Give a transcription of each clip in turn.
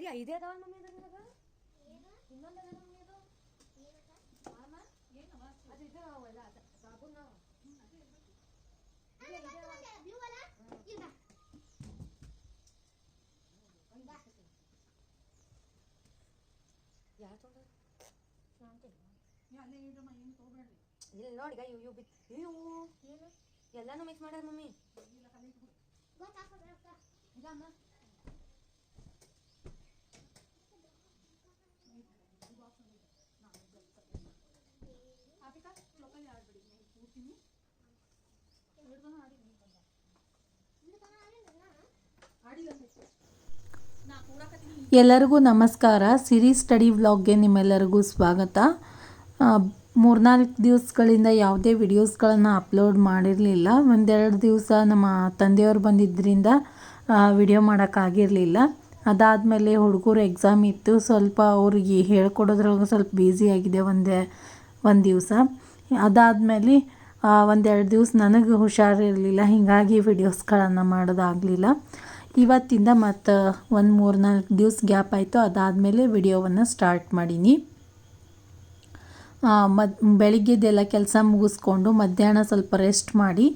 ಬರೀ ಐದೇ ಅದಾವ ಮಮ್ಮಿ ಅದ್ರ ನಿನಗ? ಇನ್ನೊಂದು ಅದ ಮಮ್ಮಿ ಅದು ಆಮ? ಅದು? ಇದು ಅವೆಲ್ಲ ಅದ ಸಾಬೂನ್ ನಾವು ಯಾರು ತೊಗೊಂಡ್ರು? ಇಲ್ಲಿ ನೋಡಿ ಇವು ಇವು ಬಿತ್ ಇವು. ಎಲ್ಲಾನು ಮಿಕ್ಸ್ ಮಾಡ್ಯಾರ ಮಮ್ಮಿ. ಇದಮ್ಮ ಎಲ್ಲರಿಗೂ ನಮಸ್ಕಾರ. ಸಿರಿ ಸ್ಟಡಿ ವ್ಲಾಗ್ಗೆ ನಿಮ್ಮೆಲ್ಲರಿಗೂ ಸ್ವಾಗತ. ಮೂರ್ನಾಲ್ಕು ದಿವಸಗಳಿಂದ ಯಾವುದೇ ವಿಡಿಯೋಸ್ಗಳನ್ನು ಅಪ್ಲೋಡ್ ಮಾಡಿರಲಿಲ್ಲ. ಒಂದೆರಡು ದಿವಸ ನಮ್ಮ ತಂದೆಯವರು ಬಂದಿದ್ದರಿಂದ ವಿಡಿಯೋ ಮಾಡೋಕ್ಕಾಗಿರಲಿಲ್ಲ. ಅದಾದಮೇಲೆ ಹುಡುಗರು ಎಕ್ಸಾಮ್ ಇತ್ತು. ಸ್ವಲ್ಪ ಅವ್ರಿಗೆ ಹೇಳ್ಕೊಡೋದ್ರೊಳಗೆ ಸ್ವಲ್ಪ ಬ್ಯುಸಿ ಆಗಿದೆ ಒಂದೇ, ಒಂದು ದಿವಸ. ಅದಾದಮೇಲೆ ಒಂದೆರಡು ದಿವಸ ನನಗೆ ಹುಷಾರಿರಲಿಲ್ಲ. ಹೀಗಾಗಿ ವಿಡಿಯೋಸ್ಗಳನ್ನು ಮಾಡೋದಾಗಲಿಲ್ಲ. ಇವತ್ತಿಂದ ಮತ್ತು ಒಂದು ಮೂರು ನಾಲ್ಕು ದಿವಸ ಗ್ಯಾಪ್ ಆಯಿತು. ಅದಾದಮೇಲೆ ವಿಡಿಯೋವನ್ನು ಸ್ಟಾರ್ಟ್ ಮಾಡೀನಿ. ಮದ್, ಬೆಳಿಗ್ಗೆದೆಲ್ಲ ಕೆಲಸ ಮುಗಿಸ್ಕೊಂಡು ಮಧ್ಯಾಹ್ನ ಸ್ವಲ್ಪ ರೆಸ್ಟ್ ಮಾಡಿ,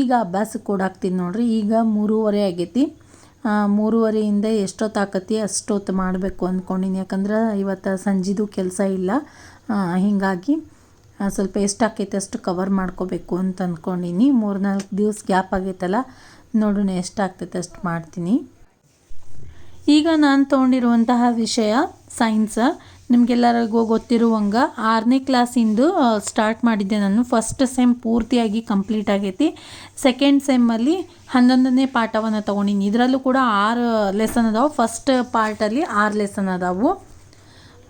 ಈಗ ಅಭ್ಯಾಸಕ್ಕೆ ಕೊಡಾಕ್ತೀನಿ ನೋಡ್ರಿ. ಈಗ ಮೂರುವರೆ ಆಗೈತಿ. ಮೂರುವರೆಯಿಂದ ಎಷ್ಟೊತ್ತು ಎಷ್ಟೊತ್ತಾಕತಿ ಅಷ್ಟೊತ್ತು ಮಾಡಬೇಕು ಅಂದ್ಕೊಂಡಿನಿ ಯಾಕಂದ್ರೆ ಇವತ್ತು ಸಂಜಿದು ಕೆಲಸ ಇಲ್ಲ. ಹೀಗಾಗಿ ಸ್ವಲ್ಪ ಎಷ್ಟಾಕೈತೆ ಅಷ್ಟು ಕವರ್ ಮಾಡ್ಕೋಬೇಕು ಅಂತ ಅಂದ್ಕೊಂಡಿನಿ ಮೂರು ನಾಲ್ಕು ದಿವಸ ಗ್ಯಾಪ್ ಆಗೈತಲ್ಲ, ನೋಡೋಣ ಎಷ್ಟಾಗ್ತೈತೆ ಅಷ್ಟು ಮಾಡ್ತೀನಿ. ಈಗ ನಾನು ತೊಗೊಂಡಿರುವಂತಹ ವಿಷಯ ಸೈನ್ಸ್ ನಿಮಗೆಲ್ಲರಿಗೂ ಗೊತ್ತಿರುವಂಗೆ ಆರನೇ ಕ್ಲಾಸಿಂದು ಸ್ಟಾರ್ಟ್ ಮಾಡಿದ್ದೆ ನಾನು. ಫಸ್ಟ್ ಸೆಮ್ ಪೂರ್ತಿಯಾಗಿ ಕಂಪ್ಲೀಟ್ ಆಗೈತಿ. ಸೆಕೆಂಡ್ ಸೆಮ್ಮಲ್ಲಿ ಹನ್ನೊಂದನೇ ಪಾಠವನ್ನು ತೊಗೊಂಡಿನಿ. ಇದರಲ್ಲೂ ಕೂಡ ಆರು ಲೆಸನ್ ಅದಾವೆ. ಫಸ್ಟ್ ಪಾರ್ಟಲ್ಲಿ ಆರು ಲೆಸನ್ ಅದಾವು.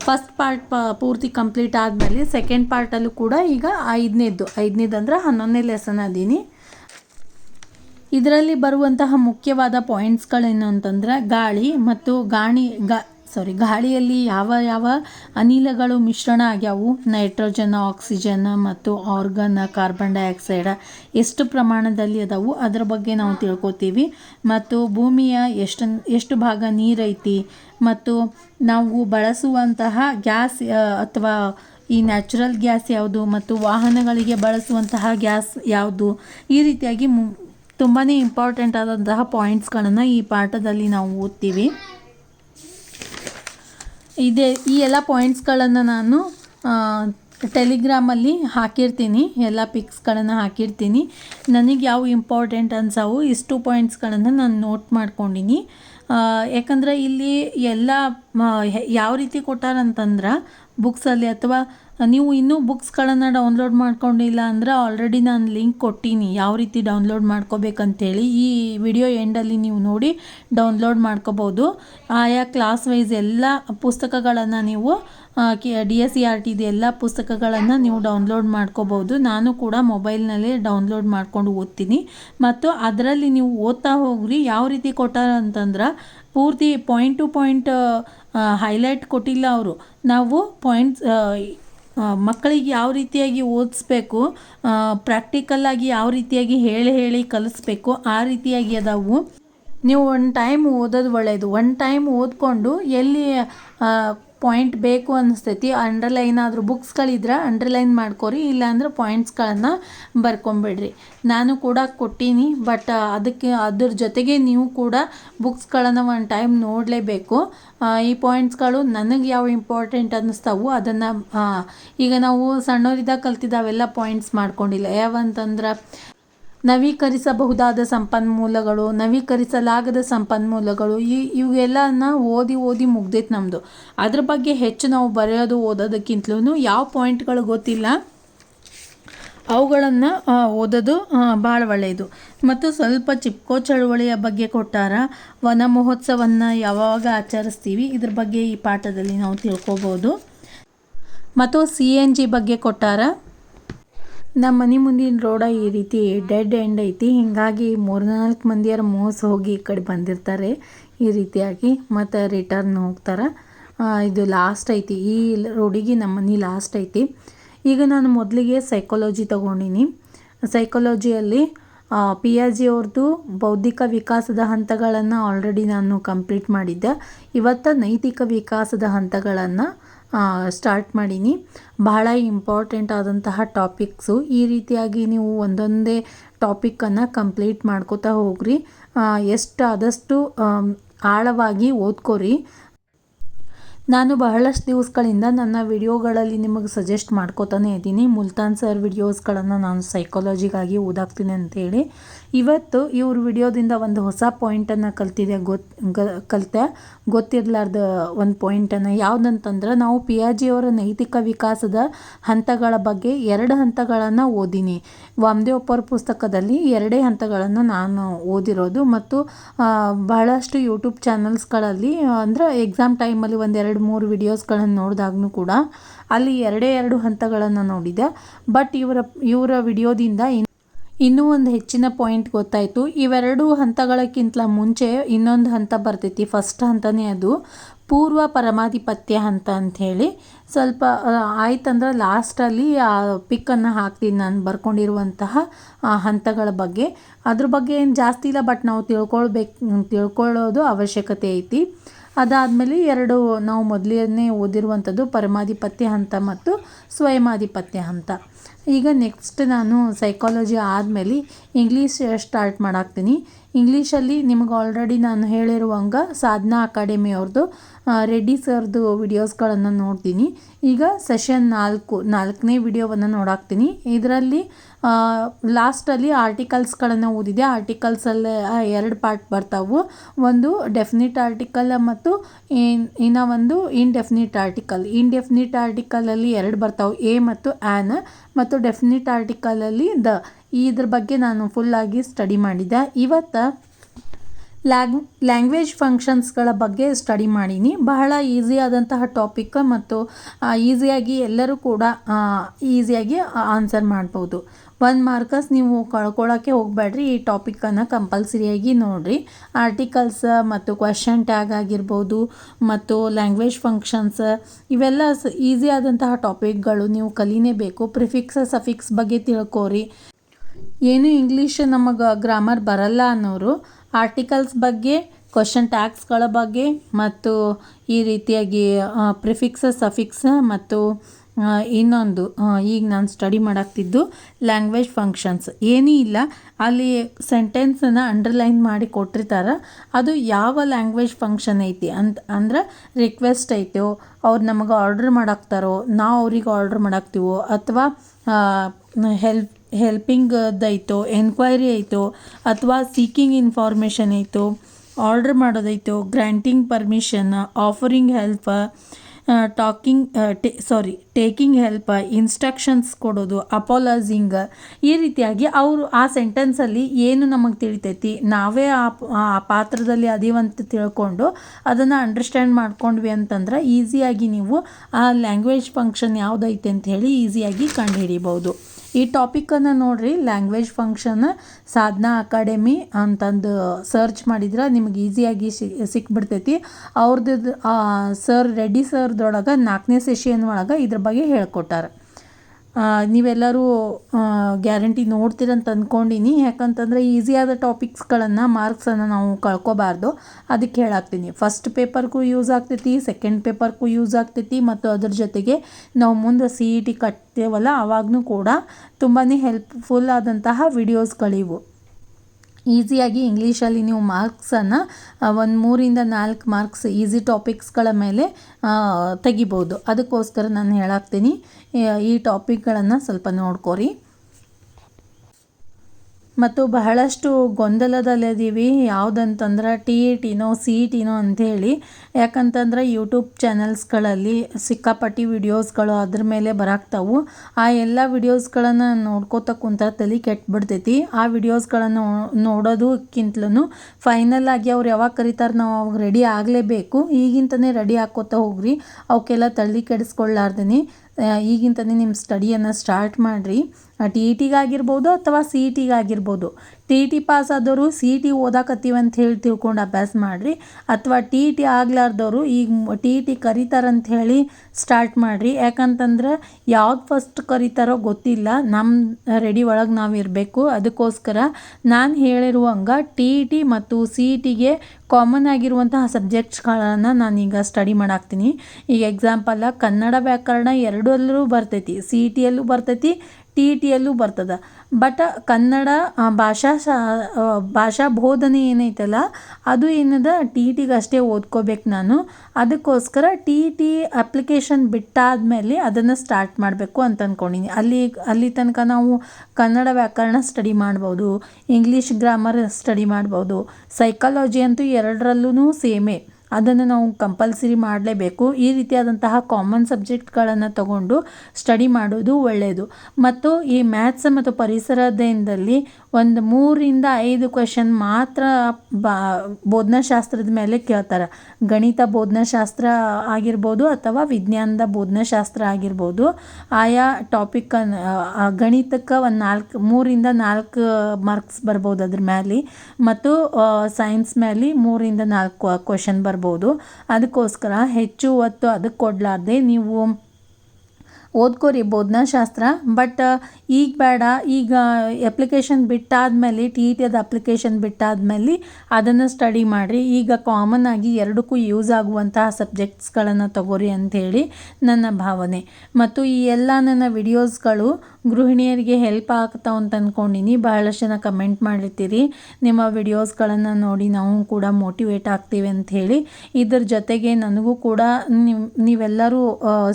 ಫಸ್ಟ್ ಪಾರ್ಟ್ ಪೂರ್ತಿ ಕಂಪ್ಲೀಟ್ ಆದಮೇಲೆ ಸೆಕೆಂಡ್ ಪಾರ್ಟಲ್ಲೂ ಕೂಡ ಈಗ ಐದನೇದ್ದು. ಐದನೇದು ಅಂದರೆ ಹನ್ನೊಂದನೇ ಲೆಸನ್ ಅದೀನಿ. ಇದರಲ್ಲಿ ಬರುವಂತಹ ಮುಖ್ಯವಾದ ಪಾಯಿಂಟ್ಸ್ಗಳೇನು ಅಂತಂದ್ರೆ ಗಾಳಿ ಮತ್ತು ಗಾಣಿ, ಗಾ ಸಾರಿ ಗಾಳಿಯಲ್ಲಿ ಯಾವ ಯಾವ ಅನಿಲಗಳು ಮಿಶ್ರಣ ಆಗ್ಯಾವು? ನೈಟ್ರೋಜನ್ ಆಕ್ಸಿಜನ್ ಮತ್ತು ಆರ್ಗನ್ ಕಾರ್ಬನ್ ಡೈಆಕ್ಸೈಡ್ ಎಷ್ಟು ಪ್ರಮಾಣದಲ್ಲಿ ಅದಾವು? ಅದರ ಬಗ್ಗೆ ನಾವು ತಿಳ್ಕೊತೀವಿ. ಮತ್ತು ಭೂಮಿಯ ಎಷ್ಟು ಎಷ್ಟು ಭಾಗ ನೀರೈತಿ? ಮತ್ತು ನಾವು ಬಳಸುವಂತಹ ಗ್ಯಾಸ್ ಅಥವಾ ಈ ನ್ಯಾಚುರಲ್ ಗ್ಯಾಸ್ ಯಾವುದು? ಮತ್ತು ವಾಹನಗಳಿಗೆ ಬಳಸುವಂತಹ ಗ್ಯಾಸ್ ಯಾವುದು? ಈ ರೀತಿಯಾಗಿ ಮು ತುಂಬಾ ಇಂಪಾರ್ಟೆಂಟ್ ಆದಂತಹ ಪಾಯಿಂಟ್ಸ್ಗಳನ್ನು ಈ ಪಾಠದಲ್ಲಿ ನಾವು ಓದ್ತೀವಿ. ಇದೇ, ಈ ಎಲ್ಲ ಪಾಯಿಂಟ್ಸ್ಗಳನ್ನು ನಾನು ಟೆಲಿಗ್ರಾಮಲ್ಲಿ ಹಾಕಿರ್ತೀನಿ. ಎಲ್ಲ ಪಿಕ್ಸ್ಗಳನ್ನು ಹಾಕಿರ್ತೀನಿ. ನನಗೆ ಯಾವ ಇಂಪಾರ್ಟೆಂಟ್ ಅನ್ಸವು ಇಷ್ಟು ಪಾಯಿಂಟ್ಸ್ಗಳನ್ನು ನಾನು ನೋಟ್ ಮಾಡ್ಕೊಂಡಿನಿ. ಯಾಕಂದರೆ ಇಲ್ಲಿ ಎಲ್ಲ ಯಾವ ರೀತಿ ಕೊಟ್ಟಾರಂತಂದ್ರೆ ಬುಕ್ಸಲ್ಲಿ ಅಥವಾ ನೀವು ಇನ್ನೂ ಬುಕ್ಸ್ಗಳನ್ನು ಡೌನ್ಲೋಡ್ ಮಾಡ್ಕೊಂಡಿಲ್ಲ ಅಂದ್ರೆ ಆಲ್ರೆಡಿ ನಾನು ಲಿಂಕ್ ಕೊಟ್ಟೀನಿ. ಯಾವ ರೀತಿ ಡೌನ್ಲೋಡ್ ಮಾಡ್ಕೋಬೇಕಂತೇಳಿ ಈ ವಿಡಿಯೋ ಎಂಡಲ್ಲಿ ನೀವು ನೋಡಿ ಡೌನ್ಲೋಡ್ ಮಾಡ್ಕೋಬೋದು. ಆಯಾ ಕ್ಲಾಸ್ ವೈಸ್ ಎಲ್ಲ ಪುಸ್ತಕಗಳನ್ನು ನೀವು ಡಿ ಎಸ್ ಸಿ ಆರ್ ಟಿದು ಎಲ್ಲ ಪುಸ್ತಕಗಳನ್ನು ನೀವು ಡೌನ್ಲೋಡ್ ಮಾಡ್ಕೋಬೋದು. ನಾನು ಕೂಡ ಮೊಬೈಲ್ನಲ್ಲೇ ಡೌನ್ಲೋಡ್ ಮಾಡ್ಕೊಂಡು ಓದ್ತೀನಿ. ಮತ್ತು ಅದರಲ್ಲಿ ನೀವು ಓದ್ತಾ ಹೋಗ್ರಿ. ಯಾವ ರೀತಿ ಕೊಟ್ಟಾರ ಅಂತಂದ್ರೆ ಪೂರ್ತಿ ಪಾಯಿಂಟ್ ಟು ಪಾಯಿಂಟ್ ಹೈಲೈಟ್ ಕೊಟ್ಟಿಲ್ಲ ಅವರು. ನಾವು ಪಾಯಿಂಟ್ಸ್ ಮಕ್ಕಳಿಗೆ ಯಾವ ರೀತಿಯಾಗಿ ಓದಿಸ್ಬೇಕು ಪ್ರಾಕ್ಟಿಕಲ್ಲಾಗಿ ಯಾವ ರೀತಿಯಾಗಿ ಹೇಳಿ ಹೇಳಿ ಕಲಿಸ್ಬೇಕು, ಆ ರೀತಿಯಾಗಿ ಅದಾವು. ನೀವು ಒನ್ ಟೈಮ್ ಓದೋದು ಒಳ್ಳೆಯದು ಒನ್ ಟೈಮ್ ಓದ್ಕೊಂಡು ಎಲ್ಲಿ ಪಾಯಿಂಟ್ ಬೇಕು ಅನಿಸ್ತೈತಿ. ಅಂಡರ್ಲೈನ್ ಆದರೂ ಬುಕ್ಸ್ಗಳಿದ್ರೆ ಅಂಡರ್ಲೈನ್ ಮಾಡ್ಕೊರಿ, ಇಲ್ಲಾಂದ್ರೆ ಪಾಯಿಂಟ್ಸ್ಗಳನ್ನು ಬರ್ಕೊಂಬಿಡ್ರಿ. ನಾನು ಕೂಡ ಕೊಟ್ಟೀನಿ ಬಟ್ ಅದಕ್ಕೆ, ಅದ್ರ ಜೊತೆಗೆ ನೀವು ಕೂಡ ಬುಕ್ಸ್ಗಳನ್ನು ಒಂದು ಟೈಮ್ ನೋಡಲೇಬೇಕು. ಈ ಪಾಯಿಂಟ್ಸ್ಗಳು ನನಗೆ ಯಾವ ಇಂಪಾರ್ಟೆಂಟ್ ಅನ್ನಿಸ್ತಾವು ಅದನ್ನು ಈಗ ನಾವು ಸಣ್ಣವರಿದ್ದಾಗ ಕಲ್ತಿದ್ದಾವೆಲ್ಲ ಪಾಯಿಂಟ್ಸ್ ಮಾಡ್ಕೊಂಡಿಲ್ಲ. ಯಾವಂತಂದ್ರೆ ನವೀಕರಿಸಬಹುದಾದ ಸಂಪನ್ಮೂಲಗಳು, ನವೀಕರಿಸಲಾಗದ ಸಂಪನ್ಮೂಲಗಳು, ಈ ಇವೆಲ್ಲನ ಓದಿ ಓದಿ ಮುಗ್ದೈತೆ ನಮ್ಮದು ಅದ್ರ ಬಗ್ಗೆ ಹೆಚ್ಚು ನಾವು ಬರೆಯೋದು ಓದೋದಕ್ಕಿಂತಲೂ ಯಾವ ಪಾಯಿಂಟ್ಗಳು ಗೊತ್ತಿಲ್ಲ. ಅವುಗಳನ್ನು ಓದೋದು ಭಾಳ ಒಳ್ಳೆಯದು ಮತ್ತು ಸ್ವಲ್ಪ ಚಿಪ್ಕೋ ಚಳುವಳಿಯ ಬಗ್ಗೆ ಕೊಟ್ಟಾರ, ವನ ಮಹೋತ್ಸವವನ್ನು ಯಾವಾಗ ಆಚರಿಸ್ತೀವಿ, ಇದ್ರ ಬಗ್ಗೆ ಈ ಪಾಠದಲ್ಲಿ ನಾವು ತಿಳ್ಕೊಬೋದು. ಮತ್ತು ಸಿ ಎನ್ ಜಿ ಬಗ್ಗೆ ಕೊಟ್ಟಾರ ನಮ್ಮ ಮನೆ ಮುಂದಿನ ರೋಡ ಈ ರೀತಿ ಡೆಡ್ ಎಂಡ್ ಐತಿ. ಹೀಗಾಗಿ ಮೂರ್ನಾಲ್ಕು ಮಂದಿಯರ ಮೋಸ ಹೋಗಿ ಈ ಕಡೆ ಬಂದಿರ್ತಾರೆ. ಈ ರೀತಿಯಾಗಿ ಮತ್ತು ರಿಟರ್ನ್ ಹೋಗ್ತಾರೆ. ಇದು ಲಾಸ್ಟ್ ಐತಿ. ಈ ರೋಡಿಗೆ ನಮ್ಮ ಮನೆ ಲಾಸ್ಟ್ ಐತಿ. ಈಗ ನಾನು ಮೊದಲಿಗೆ ಸೈಕಾಲಜಿ ತಗೊಂಡಿನಿ. ಸೈಕಾಲಜಿಯಲ್ಲಿ ಪಿ ಆರ್ ಜಿ ಅವ್ರದ್ದು ಬೌದ್ಧಿಕ ವಿಕಾಸದ ಹಂತಗಳನ್ನು ಆಲ್ರೆಡಿ ನಾನು ಕಂಪ್ಲೀಟ್ ಮಾಡಿದ್ದೆ. ಇವತ್ತು ನೈತಿಕ ವಿಕಾಸದ ಹಂತಗಳನ್ನು ಸ್ಟಾರ್ಟ್ ಮಾಡೀನಿ. ಬಹಳ ಇಂಪಾರ್ಟೆಂಟ್ ಆದಂತಹ ಟಾಪಿಕ್ಸು ಈ ರೀತಿಯಾಗಿ ನೀವು ಒಂದೊಂದೇ ಟಾಪಿಕ್ಕನ್ನು ಕಂಪ್ಲೀಟ್ ಮಾಡ್ಕೋತಾ ಹೋಗ್ರಿ. ಎಷ್ಟಾದಷ್ಟು ಆಳವಾಗಿ ಓದ್ಕೋರಿ. ನಾನು ಬಹಳಷ್ಟು ದಿವಸಗಳಿಂದ ನನ್ನ ವಿಡಿಯೋಗಳಲ್ಲಿ ನಿಮಗೆ ಸಜೆಸ್ಟ್ ಮಾಡ್ಕೋತಾನೆ ಇದ್ದೀನಿ. ಮುಲ್ತಾನ್ ಸರ್ ವಿಡಿಯೋಸ್ಗಳನ್ನು ನಾನು ಸೈಕಾಲಜಿಗಾಗಿ ಓದಾಕ್ತೀನಿ ಅಂತೇಳಿ. ಇವತ್ತು ಇವ್ರ ವಿಡಿಯೋದಿಂದ ಒಂದು ಹೊಸ ಪಾಯಿಂಟನ್ನು ಕಲ್ತಿದೆ ಗೊತ್ ಗ ಕಲಿತೆ ಗೊತ್ತಿರಲಾರ್ದ ಒಂದು ಪಾಯಿಂಟನ್ನು ಯಾವುದಂತಂದ್ರೆ ನಾವು ಪಿ ಆರ್ ಜಿ ಅವರ ನೈತಿಕ ವಿಕಾಸದ ಹಂತಗಳ ಬಗ್ಗೆ ಎರಡು ಹಂತಗಳನ್ನು ಓದಿನಿ. ವಾಮದೇವಪ್ಪರ ಪುಸ್ತಕದಲ್ಲಿ ಎರಡೇ ಹಂತಗಳನ್ನು ನಾನು ಓದಿರೋದು ಮತ್ತು ಬಹಳಷ್ಟು ಯೂಟ್ಯೂಬ್ ಚಾನಲ್ಸ್ಗಳಲ್ಲಿ ಅಂದರೆ ಎಕ್ಸಾಮ್ ಟೈಮಲ್ಲಿ ಒಂದು ಎರಡು ಮೂರು ವಿಡಿಯೋಸ್ಗಳನ್ನು ನೋಡಿದಾಗೂ ಕೂಡ ಅಲ್ಲಿ ಎರಡೇ ಎರಡು ಹಂತಗಳನ್ನು ನೋಡಿದೆ ಬಟ್ ಇವರ ಇವರ ವಿಡಿಯೋದಿಂದ ಇನ್ನೂ ಒಂದು ಹೆಚ್ಚಿನ ಪಾಯಿಂಟ್ ಗೊತ್ತಾಯಿತು. ಇವೆರಡು ಹಂತಗಳಕ್ಕಿಂತ ಮುಂಚೆ ಇನ್ನೊಂದು ಹಂತ ಬರ್ತೈತಿ. ಫಸ್ಟ್ ಹಂತನೇ ಅದು ಪೂರ್ವ ಪರಮಾಧಿಪತ್ಯ ಹಂತ ಅಂಥೇಳಿ ಸ್ವಲ್ಪ ಆಯ್ತಂದ್ರೆ ಲಾಸ್ಟಲ್ಲಿ ಆ ಪಿಕ್ಕನ್ನು ಹಾಕ್ತೀನಿ ನಾನು ಬರ್ಕೊಂಡಿರುವಂತಹ ಆ, ಹಂತಗಳ ಬಗ್ಗೆ. ಅದ್ರ ಬಗ್ಗೆ ಏನು ಜಾಸ್ತಿ ಇಲ್ಲ ಬಟ್ ನಾವು ತಿಳ್ಕೊಳ್ಬೇಕು ತಿಳ್ಕೊಳ್ಳೋದು ಅವಶ್ಯಕತೆ ಐತಿ. ಅದಾದಮೇಲೆ ಎರಡು ನಾವು ಮೊದಲನೇ ಓದಿರುವಂಥದ್ದು ಪರಮಾಧಿಪತ್ಯ ಹಂತ ಮತ್ತು ಸ್ವಯಮಾಧಿಪತ್ಯ ಹಂತ. ಈಗ ನೆಕ್ಸ್ಟ್ ನಾನು ಸೈಕಾಲಜಿ ಆದಮೇಲೆ ಇಂಗ್ಲೀಷ್ ಸ್ಟಾರ್ಟ್ ಮಾಡಾಕ್ತೀನಿ. ಇಂಗ್ಲೀಷಲ್ಲಿ ನಿಮಗೆ ಆಲ್ರೆಡಿ ನಾನು ಹೇಳಿರುವಂಗೆ ಸಾಧನಾ ಅಕಾಡೆಮಿ ಅವ್ರದ್ದು ರೆಡ್ಡಿ ಸರ್ದು ವಿಡಿಯೋಸ್ಗಳನ್ನು ನೋಡ್ತೀನಿ. ಈಗ ಸೆಷನ್ ನಾಲ್ಕು, ನಾಲ್ಕನೇ ವಿಡಿಯೋವನ್ನು ನೋಡಾಕ್ತೀನಿ. ಇದರಲ್ಲಿ ಲಾಸ್ಟಲ್ಲಿ ಆರ್ಟಿಕಲ್ಸ್ಗಳನ್ನು ಓದಿದೆ. ಆರ್ಟಿಕಲ್ಸಲ್ಲಿ ಎರಡು ಪಾರ್ಟ್ ಬರ್ತಾವು. ಒಂದು ಡೆಫಿನಿಟ್ ಆರ್ಟಿಕಲ್ ಮತ್ತು ಇನ್ ಇನ್ನು ಒಂದು ಇನ್ಡೆಫಿನಿಟ್ ಆರ್ಟಿಕಲ್ ಇನ್ಡೆಫಿನಿಟ್ ಆರ್ಟಿಕಲಲ್ಲಿ ಎರಡು ಬರ್ತಾವೆ. ಎ ಮತ್ತು ಆನ್ ಮತ್ತು ಡೆಫಿನಿಟ್ ಆರ್ಟಿಕಲಲ್ಲಿ ದ. ಇದ್ರ ಬಗ್ಗೆ ನಾನು ಫುಲ್ಲಾಗಿ ಸ್ಟಡಿ ಮಾಡಿದ್ದೆ. ಇವತ್ತು ಲ್ಯಾಂಗ್ ಲ್ಯಾಂಗ್ವೇಜ್ ಫಂಕ್ಷನ್ಸ್ಗಳ ಬಗ್ಗೆ ಸ್ಟಡಿ ಮಾಡೀನಿ. ಬಹಳ ಈಸಿ ಆದಂತಹ ಟಾಪಿಕ್ ಮತ್ತು ಈಸಿಯಾಗಿ ಎಲ್ಲರೂ ಕೂಡ ಈಸಿಯಾಗಿ ಆನ್ಸರ್ ಮಾಡ್ಬೋದು. ಒಂದು ಮಾರ್ಕಸ್ ನೀವು ಕಳ್ಕೊಳ್ಳೋಕ್ಕೆ ಹೋಗಬೇಡ್ರಿ. ಈ ಟಾಪಿಕನ್ನು ಕಂಪಲ್ಸರಿಯಾಗಿ ನೋಡಿರಿ. ಆರ್ಟಿಕಲ್ಸ್ ಮತ್ತು ಕ್ವಶನ್ ಟ್ಯಾಗ್ ಆಗಿರ್ಬೋದು ಮತ್ತು ಲ್ಯಾಂಗ್ವೇಜ್ ಫಂಕ್ಷನ್ಸ್ ಇವೆಲ್ಲ ಈಸಿ ಆದಂತಹ ಟಾಪಿಕ್ಗಳು ನೀವು ಕಲಿನೇಬೇಕು ಪ್ರಿಫಿಕ್ಸ್ ಸಫಿಕ್ಸ್ ಬಗ್ಗೆ ತಿಳ್ಕೋರಿ. ಏನು ಇಂಗ್ಲೀಷ್ ನಮಗೆ ಗ್ರಾಮರ್ ಬರಲ್ಲ ಅನ್ನೋರು ಆರ್ಟಿಕಲ್ಸ್ ಬಗ್ಗೆ ಕ್ವಶನ್ ಟ್ಯಾಕ್ಸ್ಗಳ ಬಗ್ಗೆ ಮತ್ತು ಈ ರೀತಿಯಾಗಿ ಪ್ರಿಫಿಕ್ಸ್ ಸಫಿಕ್ಸ್ ಮತ್ತು ಇನ್ನೊಂದು ಈಗ ನಾನು ಸ್ಟಡಿ ಮಾಡಾಕ್ತಿದ್ದು ಲ್ಯಾಂಗ್ವೇಜ್ ಫಂಕ್ಷನ್ಸ್ ಏನೂ ಇಲ್ಲ. ಅಲ್ಲಿ ಸೆಂಟೆನ್ಸನ್ನು ಅಂಡರ್ಲೈನ್ ಮಾಡಿ ಕೊಟ್ಟಿರ್ತಾರೆ. ಅದು ಯಾವ ಲ್ಯಾಂಗ್ವೇಜ್ ಫಂಕ್ಷನ್ ಐತಿ ಅಂತ, ಅಂದ್ರೆ ರಿಕ್ವೆಸ್ಟ್ ಐತೋ. ಅವ್ರು ನಮಗೆ ಆರ್ಡ್ರ್ ಮಾಡಾಕ್ತಾರೋ, ನಾವು ಅವ್ರಿಗೆ ಆರ್ಡ್ರ್ ಮಾಡಾಕ್ತೀವೋ, ಅಥವಾ ಹೆಲ್ಪ್ ಹೆಲ್ಪಿಂಗ್ದೈತೋ ಎನ್ಕ್ವೈರಿ ಐತೋ, ಅಥವಾ ಸೀಕಿಂಗ್ ಇನ್ಫಾರ್ಮೇಷನ್ ಐತೋ order ಮಾಡೋದೈತೋ granting permission offering help talking tea sorry taking help instructions ಕೊಡೋದು ಅಪೋಲಜಿಂಗ್ ಈ ರೀತಿಯಾಗಿ ಅವರು ಆ ಸೆಂಟೆನ್ಸಲ್ಲಿ ಏನು ನಮಗೆ ತಿಳಿತೈತಿ, ನಾವೇ ಆ ಆ ಪಾತ್ರದಲ್ಲಿ ಅದೀವಂತ ತಿಳ್ಕೊಂಡು ಅದನ್ನು ಅಂಡರ್ಸ್ಟ್ಯಾಂಡ್ ಮಾಡ್ಕೊಂಡ್ವಿ ಅಂತಂದ್ರೆ ಈಸಿಯಾಗಿ ನೀವು ಆ ಲ್ಯಾಂಗ್ವೇಜ್ ಫಂಕ್ಷನ್ ಯಾವುದೈತೆ ಅಂತ ಹೇಳಿ ಈಸಿಯಾಗಿ ಕಂಡುಹಿಡಿಬೋದು. ಈ ಟಾಪಿಕನ್ನು ನೋಡಿರಿ ಲ್ಯಾಂಗ್ವೇಜ್ ಫಂಕ್ಷನ್ ಸಾಧನಾ ಅಕಾಡೆಮಿ ಅಂತಂದು ಸರ್ಚ್ ಮಾಡಿದ್ರೆ ನಿಮಗೆ ಈಸಿಯಾಗಿ ಸಿ ಸಿಕ್ಬಿಡ್ತೈತಿ. ಅವ್ರದ್ದು ಸರ್ ರೆಡ್ಡಿ ಸರ್ದೊಳಗೆ ನಾಲ್ಕನೇ ಸೆಷನ್ ಒಳಗೆ ಇದ್ರ ಬಗ್ಗೆ ಹೇಳ್ಕೊಟ್ಟಾರ. ನೀವೆಲ್ಲರೂ ಗ್ಯಾರಂಟಿ ನೋಡ್ತೀರಂತ ಅಂದ್ಕೊಂಡಿನಿ ಯಾಕಂತಂದರೆ ಈಸಿಯಾದ ಟಾಪಿಕ್ಸ್ಗಳನ್ನು, ಮಾರ್ಕ್ಸನ್ನು ನಾವು ಕಳ್ಕೊಬಾರ್ದು. ಅದಕ್ಕೆ ಹೇಳಾಕ್ತೀನಿ ಫಸ್ಟ್ ಪೇಪರ್ಗೂ ಯೂಸ್ ಆಗ್ತೈತಿ, ಸೆಕೆಂಡ್ ಪೇಪರ್ಗೂ ಯೂಸ್ ಆಗ್ತೈತಿ, ಮತ್ತು ಅದ್ರ ಜೊತೆಗೆ ನಾವು ಮುಂದೆ ಸಿ ಇ ಟಿ ಕಟ್ತೇವಲ್ಲ ಆವಾಗೂ ಕೂಡ ತುಂಬಾ ಹೆಲ್ಪ್ಫುಲ್ ಆದಂತಹ ವಿಡಿಯೋಸ್ಗಳಿವು. ಈಸಿಯಾಗಿ ಇಂಗ್ಲೀಷಲ್ಲಿ ನೀವು ಮಾರ್ಕ್ಸನ್ನು ಒಂದು ಮೂರಿಂದ ನಾಲ್ಕು ಮಾರ್ಕ್ಸ್ ಈಸಿ ಟಾಪಿಕ್ಸ್ಗಳ ಮೇಲೆ ತೆಗಿಬೋದು. ಅದಕ್ಕೋಸ್ಕರ ನಾನು ಹೇಳಾಕ್ತೀನಿ ಈ ಟಾಪಿಕ್ಗಳನ್ನು ಸ್ವಲ್ಪ ನೋಡ್ಕೊರಿ. ಮತ್ತು ಬಹಳಷ್ಟು ಗೊಂದಲದಲ್ಲಿದ್ದೀವಿ. ಯಾವುದಂತಂದ್ರೆ ಟಿ ಇ ಟಿನೋ ಸಿ ಇ ಟಿನೋ ಅಂಥೇಳಿ. ಯಾಕಂತಂದ್ರೆ ಯೂಟ್ಯೂಬ್ ಚಾನಲ್ಸ್ಗಳಲ್ಲಿ ಸಿಕ್ಕಾಪಟ್ಟಿ ವಿಡಿಯೋಸ್ಗಳು ಅದ್ರ ಮೇಲೆ ಬರಾಕ್ತಾವು. ಆ ಎಲ್ಲ ವಿಡಿಯೋಸ್ಗಳನ್ನು ನೋಡ್ಕೋತ ಕುಂತ ತಲೆ ಕೆಟ್ಬಿಡ್ತೈತಿ. ಆ ವಿಡಿಯೋಸ್ಗಳನ್ನು ನೋಡೋದಕ್ಕಿಂತಲೂ ಫೈನಲ್ ಆಗಿ ಅವ್ರು ಯಾವಾಗ ಕರೀತಾರೆ ನಾವು ಅವಾಗ ರೆಡಿ ಆಗಲೇಬೇಕು. ಈಗಿಂತನೇ ರೆಡಿ ಹಾಕ್ಕೋತ ಹೋಗ್ರಿ. ಅವಕ್ಕೆಲ್ಲ ತಳ್ಳಿ ಕೆಡಿಸ್ಕೊಳ್ಳಾರ್ದೇನೆ ಈಗಿಂತನೇ ನಿಮ್ಮ ಸ್ಟಡಿಯನ್ನು ಸ್ಟಾರ್ಟ್ ಮಾಡಿರಿ. ಟಿ ಇ ಟಿಗಾಗಿರ್ಬೋದು ಅಥವಾ ಸಿ ಇ ಟಿಗಾಗಿರ್ಬೋದು. ಟಿ ಇ ಟಿ ಪಾಸ್ ಆದವರು ಸಿ ಇ ಟಿ ಓದಾಕತ್ತೀವಿ ಅಂತ ಹೇಳಿ ತಿಳ್ಕೊಂಡು ಅಭ್ಯಾಸ ಮಾಡಿರಿ. ಅಥವಾ ಟಿ ಇ ಟಿ ಆಗ್ಲಾರ್ದವರು ಈಗ ಟಿ ಇ ಟಿ ಕರಿತಾರಂತ ಹೇಳಿ ಸ್ಟಾರ್ಟ್ ಮಾಡಿರಿ. ಯಾಕಂತಂದ್ರೆ ಯಾವ್ದು ಫಸ್ಟ್ ಕರಿತಾರೋ ಗೊತ್ತಿಲ್ಲ. ನಮ್ಮ ರೆಡಿ ಒಳಗೆ ನಾವು ಇರಬೇಕು. ಅದಕ್ಕೋಸ್ಕರ ನಾನು ಹೇಳಿರುವಂಗೆ ಟಿ ಇ ಟಿ ಮತ್ತು ಸಿ ಇ ಟಿಗೆ ಕಾಮನ್ ಆಗಿರುವಂತಹ ಸಬ್ಜೆಕ್ಟ್ಸ್ಗಳನ್ನು ನಾನೀಗ ಸ್ಟಡಿ ಮಾಡಾಕ್ತೀನಿ. ಈಗ ಎಕ್ಸಾಂಪಲ್ಲ ಕನ್ನಡ ವ್ಯಾಕರಣ ಎರಡಲ್ಲೂ ಬರ್ತೈತಿ. ಸಿ ಇ ಟಿಯಲ್ಲೂ ಬರ್ತೈತಿ. ಟಿ ಇ ಟಿಯಲ್ಲೂ ಬರ್ತದೆ. ಬಟ್ ಕನ್ನಡ ಭಾಷಾ ಶಾ ಭಾಷಾ ಬೋಧನೆ ಏನೈತಲ್ಲ, ಅದು ಏನದ, ಟಿ ಇ ಟಿಗೆ ಅಷ್ಟೇ ಓದ್ಕೋಬೇಕು ನಾನು. ಅದಕ್ಕೋಸ್ಕರ ಟಿ ಇ ಟಿ ಅಪ್ಲಿಕೇಶನ್ ಬಿಟ್ಟಾದ್ಮೇಲೆ ಅದನ್ನು ಸ್ಟಾರ್ಟ್ ಮಾಡಬೇಕು ಅಂತ ಅಂದ್ಕೊಂಡಿನಿ ಅಲ್ಲಿ ಅಲ್ಲಿ ತನಕ ನಾವು ಕನ್ನಡ ವ್ಯಾಕರಣ ಸ್ಟಡಿ ಮಾಡ್ಬೋದು, ಇಂಗ್ಲೀಷ್ ಗ್ರಾಮರ್ ಸ್ಟಡಿ ಮಾಡ್ಬೋದು, ಸೈಕಾಲಜಿ ಅಂತೂ ಎರಡರಲ್ಲೂ ಸೇಮೇ. ಅದನ್ನು ನಾವು ಕಂಪಲ್ಸರಿ ಮಾಡಲೇಬೇಕು. ಈ ರೀತಿಯಾದಂತಹ ಕಾಮನ್ ಸಬ್ಜೆಕ್ಟ್ಗಳನ್ನು ತಗೊಂಡು ಸ್ಟಡಿ ಮಾಡೋದು ಒಳ್ಳೆಯದು ಮತ್ತು ಈ ಮ್ಯಾಥ್ಸ್ ಮತ್ತು ಪರಿಸರದಿಂದಲ್ಲಿ ಒಂದು ಮೂರಿಂದ ಐದು ಕ್ವೆಶನ್ ಮಾತ್ರ ಬಾ, ಬೋಧನಾಶಾಸ್ತ್ರದ ಮೇಲೆ ಕೇಳ್ತಾರೆ. ಗಣಿತ ಬೋಧನಾಶಾಸ್ತ್ರ ಆಗಿರ್ಬೋದು ಅಥವಾ ವಿಜ್ಞಾನದ ಬೋಧನಾಶಾಸ್ತ್ರ ಆಗಿರ್ಬೋದು. ಆಯಾ ಟಾಪಿಕ್ಕನ್ನು ಗಣಿತಕ್ಕೆ ಒಂದು ನಾಲ್ಕು, ಮೂರಿಂದ ನಾಲ್ಕು ಮಾರ್ಕ್ಸ್ ಬರ್ಬೋದು ಅದ್ರ ಮೇಲೆ ಮತ್ತು ಸೈನ್ಸ್ ಮೇಲೆ ಮೂರಿಂದ ನಾಲ್ಕು ಕ್ವೆಶನ್ ಬರ್ಬೋದು. ಅದಕ್ಕೋಸ್ಕರ ಹೆಚ್ಚು ಒತ್ತು ಅದಕ್ಕೆ ಕೊಡಲಾರ್ದೆ ನೀವು ಓದ್ಕೋರಿ ಬೋಧನಾಶಾಸ್ತ್ರ ಬಟ್ ಈಗ ಬೇಡ. ಈಗ ಅಪ್ಲಿಕೇಶನ್ ಬಿಟ್ಟಾದ್ಮೇಲೆ ಟಿ ಇ ಟಿದ ಅಪ್ಲಿಕೇಶನ್ ಬಿಟ್ಟಾದ್ಮೇಲೆ ಅದನ್ನು ಸ್ಟಡಿ ಮಾಡಿರಿ. ಈಗ ಕಾಮನ್ ಆಗಿ ಎರಡಕ್ಕೂ ಯೂಸ್ ಆಗುವಂತಹ ಸಬ್ಜೆಕ್ಟ್ಸ್ಗಳನ್ನು ತಗೋರಿ ಅಂಥೇಳಿ ನನ್ನ ಭಾವನೆ. ಮತ್ತು ಈ ಎಲ್ಲ ನನ್ನ ವಿಡಿಯೋಸ್ಗಳು ಗೃಹಿಣಿಯರಿಗೆ ಹೆಲ್ಪ್ ಆಗ್ತಾವ ಅಂತ ಅಂದ್ಕೊಂಡಿನಿ ಬಹಳಷ್ಟು ಜನ ಕಮೆಂಟ್ ಮಾಡಿರ್ತೀರಿ ನಿಮ್ಮ ವಿಡಿಯೋಸ್ಗಳನ್ನು ನೋಡಿ ನಾವು ಕೂಡ ಮೋಟಿವೇಟ್ ಆಗ್ತೀವಿ ಅಂತ ಹೇಳಿ. ಇದ್ರ ಜೊತೆಗೆ ನನಗೂ ಕೂಡ ನಿಮ್ಮ ನೀವೆಲ್ಲರೂ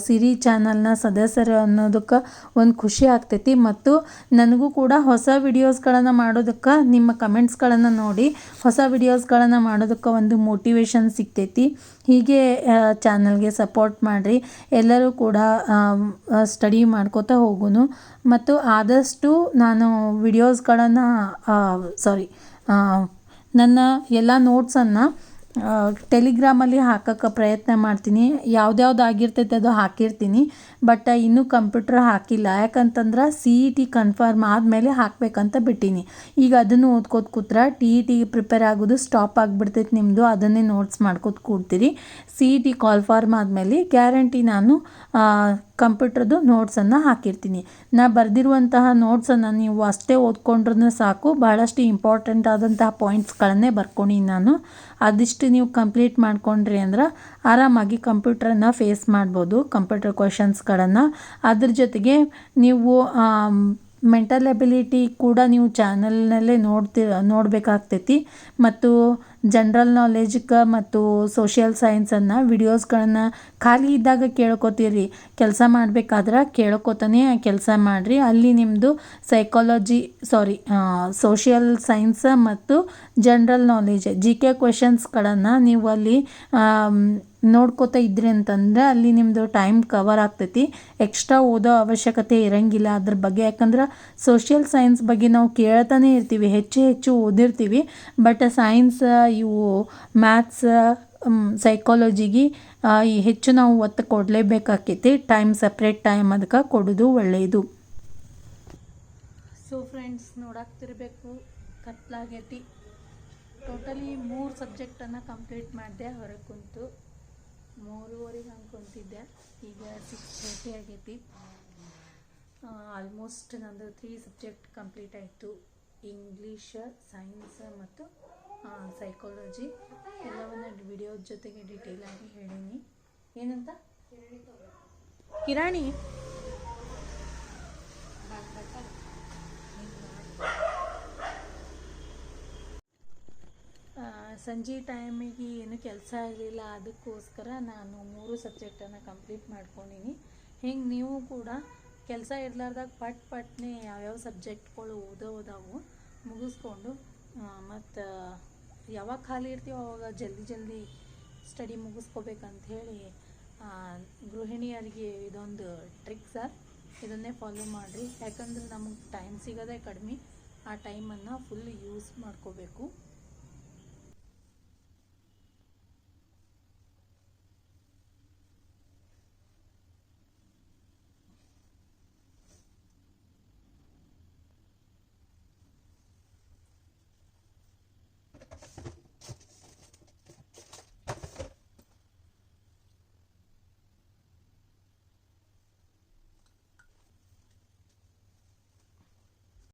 ಸಿರಿ ಚಾನಲ್ನ ಸದಸ್ಯರು ಅನ್ನೋದಕ್ಕೆ ಒಂದು ಖುಷಿ ಆಗ್ತೈತಿ. ಮತ್ತು ನನಗೂ ಕೂಡ ಹೊಸ ವಿಡಿಯೋಸ್ಗಳನ್ನು ಮಾಡೋದಕ್ಕೆ ನಿಮ್ಮ ಕಮೆಂಟ್ಸ್ಗಳನ್ನು ನೋಡಿ ಹೊಸ ವಿಡಿಯೋಸ್ಗಳನ್ನು ಮಾಡೋದಕ್ಕೆ ಒಂದು ಮೋಟಿವೇಶನ್ ಸಿಗ್ತೈತಿ. ಹೀಗೆ ಚಾನಲ್ಗೆ ಸಪೋರ್ಟ್ ಮಾಡಿರಿ. ಎಲ್ಲರೂ ಕೂಡ ಸ್ಟಡಿ ಮಾಡ್ಕೋತಾ ಹೋಗುನು. ಮತ್ತು ಆದಷ್ಟು ನಾನು ವಿಡಿಯೋಸ್ಗಳನ್ನು ಸಾರಿ ನನ್ನ ಎಲ್ಲ ನೋಟ್ಸನ್ನು ಟೆಲಿಗ್ರಾಮಲ್ಲಿ ಹಾಕೋಕ್ಕೆ ಪ್ರಯತ್ನ ಮಾಡ್ತೀನಿ. ಯಾವ್ದ್ಯಾವ್ದು ಆಗಿರ್ತೈತೆ ಅದು ಹಾಕಿರ್ತೀನಿ. ಬಟ್ ಇನ್ನೂ ಕಂಪ್ಯೂಟ್ರ್ ಹಾಕಿಲ್ಲ. ಯಾಕಂತಂದ್ರೆ ಸಿ ಇ ಟಿ ಕನ್ಫರ್ಮ್ ಆದಮೇಲೆ ಹಾಕಬೇಕಂತ ಬಿಟ್ಟೀನಿ. ಈಗ ಅದನ್ನು ಓದ್ಕೋತ ಕೂತ್ರ ಟಿ ಇ ಟಿ ಪ್ರಿಪೇರ್ ಆಗೋದು ಸ್ಟಾಪ್ ಆಗಿಬಿಡ್ತೈತೆ ನಿಮ್ಮದು ಅದನ್ನೇ ನೋಟ್ಸ್ ಮಾಡ್ಕೋತ ಕೂಡ್ತೀರಿ. C E T call form ಆದಮೇಲೆ ಗ್ಯಾರಂಟಿ ನಾನು ಕಂಪ್ಯೂಟ್ರದ್ದು ನೋಟ್ಸನ್ನು ಹಾಕಿರ್ತೀನಿ. ನಾ ಬರೆದಿರುವಂತಹ ನೋಟ್ಸನ್ನು ನೀವು ಅಷ್ಟೇ ಓದ್ಕೊಂಡ್ರೂ ಸಾಕು. ಭಾಳಷ್ಟು ಇಂಪಾರ್ಟೆಂಟ್ ಆದಂತಹ ಪಾಯಿಂಟ್ಸ್ಗಳನ್ನೇ ಬರ್ಕೊಂಡು ನಾನು. ಅದಿಷ್ಟು ನೀವು ಕಂಪ್ಲೀಟ್ ಮಾಡ್ಕೊಂಡ್ರಿ ಅಂದ್ರೆ ಆರಾಮಾಗಿ ಕಂಪ್ಯೂಟ್ರನ್ನ ಫೇಸ್ ಮಾಡ್ಬೋದು ಕಂಪ್ಯೂಟರ್ ಕ್ವಶನ್ಸ್ಗಳನ್ನು ಅದ್ರ ಜೊತೆಗೆ ನೀವು ಮೆಂಟಲ್ ಎಬಿಲಿಟಿ ಕೂಡ ನೀವು ಚಾನಲ್ನಲ್ಲೇ ನೋಡ್ತಿ, ನೋಡಬೇಕಾಗ್ತೈತಿ. ಮತ್ತು ಜನ್ರಲ್ ನಾಲೆಜ್ಗೆ ಮತ್ತು ಸೋಷಿಯಲ್ ಸೈನ್ಸನ್ನು, ವಿಡಿಯೋಸ್ಗಳನ್ನು ಖಾಲಿ ಇದ್ದಾಗ ಕೇಳ್ಕೊತೀರಿ. ಕೆಲಸ ಮಾಡಬೇಕಾದ್ರೆ ಕೇಳ್ಕೊತಾನೆ ಕೆಲಸ ಮಾಡಿರಿ. ಅಲ್ಲಿ ನಿಮ್ಮದು ಸೈಕಾಲಜಿ, ಸಾರಿ ಸೋಷಿಯಲ್ ಸೈನ್ಸ್ ಮತ್ತು ಜನ್ರಲ್ ನಾಲೆಜ್ ಜಿ ಕೆ ಕ್ವೆಶನ್ಸ್ಗಳನ್ನು ನೀವು ಅಲ್ಲಿ ನೋಡ್ಕೋತಾ ಇದ್ರಿ ಅಂತಂದ್ರೆ ಅಲ್ಲಿ ನಿಮ್ಮದು ಟೈಮ್ ಕವರ್ ಆಗ್ತೈತಿ. ಎಕ್ಸ್ಟ್ರಾ ಓದೋ ಅವಶ್ಯಕತೆ ಇರಂಗಿಲ್ಲ ಅದ್ರ ಬಗ್ಗೆ. ಯಾಕಂದ್ರೆ ಸೋಷಿಯಲ್ ಸೈನ್ಸ್ ಬಗ್ಗೆ ನಾವು ಕೇಳ್ತಾನೆ ಇರ್ತೀವಿ, ಹೆಚ್ಚು ಹೆಚ್ಚು ಓದಿರ್ತೀವಿ. ಬಟ್ ಸೈನ್ಸ್ ಇವು ಮ್ಯಾಥ್ಸ್ ಸೈಕಾಲಜಿಗೆ ಹೆಚ್ಚು ನಾವು ಒತ್ತು ಕೊಡಲೇಬೇಕಾಕೈತಿ. ಟೈಮ್ ಸಪ್ರೇಟ್ ಟೈಮ್ ಅದಕ್ಕೆ ಕೊಡೋದು ಒಳ್ಳೆಯದು ಸೊ ಫ್ರೆಂಡ್ಸ್ ನೋಡಾಕ್ತಿರ್ಬೇಕು ಕತ್ಲಾಗೈತಿ. ಟೋಟಲಿ ಮೂರು ಸಬ್ಜೆಕ್ಟನ್ನು ಕಂಪ್ಲೀಟ್ ಮಾಡಿದೆ ಹೊರಗೆ ಕುಂತು. ಮೂರುವರೆಗೆ ಅಂದ್ಕೊಂತಿದ್ದೆ ಈಗ ಸಿಕ್ಸ್ ಥರ್ಟಿ ಆಗೈತಿ. ಆಲ್ಮೋಸ್ಟ್ ನಂದು ತ್ರೀ ಸಬ್ಜೆಕ್ಟ್ ಕಂಪ್ಲೀಟ್ ಆಯಿತು. ಇಂಗ್ಲೀಷ ಸೈನ್ಸ್ ಮತ್ತು ಸೈಕಾಲಜಿ ಎಲ್ಲವನ್ನ ವಿಡಿಯೋ ಜೊತೆಗೆ ಡೀಟೇಲ್ ಆಗಿ ಹೇಳೀನಿ. ಏನಂತ? ಕಿರಾಣಿ ಆ, ಸಂಜೆ ಟೈಮಿಗೆ ಏನು ಕೆಲಸ ಇರಲಿಲ್ಲ, ಅದಕ್ಕೋಸ್ಕರ ನಾನು ಮೂರು ಸಬ್ಜೆಕ್ಟನ್ನು ಕಂಪ್ಲೀಟ್ ಮಾಡ್ಕೊಂಡಿನಿ. ಹಿಂಗೆ ನೀವು ಕೂಡ ಕೆಲಸ ಇರ್ಲಾರ್ದಾಗ ಪಟ್ ಪಟ್ನೆ ಯಾವ್ಯಾವ ಸಬ್ಜೆಕ್ಟ್ಗಳು ಓದೋದಾವು ಮುಗಿಸ್ಕೊಂಡು ಮತ್ತು ಯಾವಾಗ ಖಾಲಿ ಇರ್ತೀವೋ ಅವಾಗ ಜಲ್ದಿ ಜಲ್ದಿ ಸ್ಟಡಿ ಮುಗಿಸ್ಕೋಬೇಕಂತ ಹೇಳಿ ಗೃಹಿಣಿಯರಿಗೆ ಇದೊಂದು ಟ್ರಿಕ್ ಸರ್, ಇದನ್ನೇ ಫಾಲೋ ಮಾಡಿರಿ. ಯಾಕಂದ್ರೆ ನಮಗೆ ಟೈಮ್ ಸಿಗೋದೇ ಕಡಿಮೆ, ಆ ಟೈಮನ್ನು ಫುಲ್ ಯೂಸ್ ಮಾಡ್ಕೋಬೇಕು.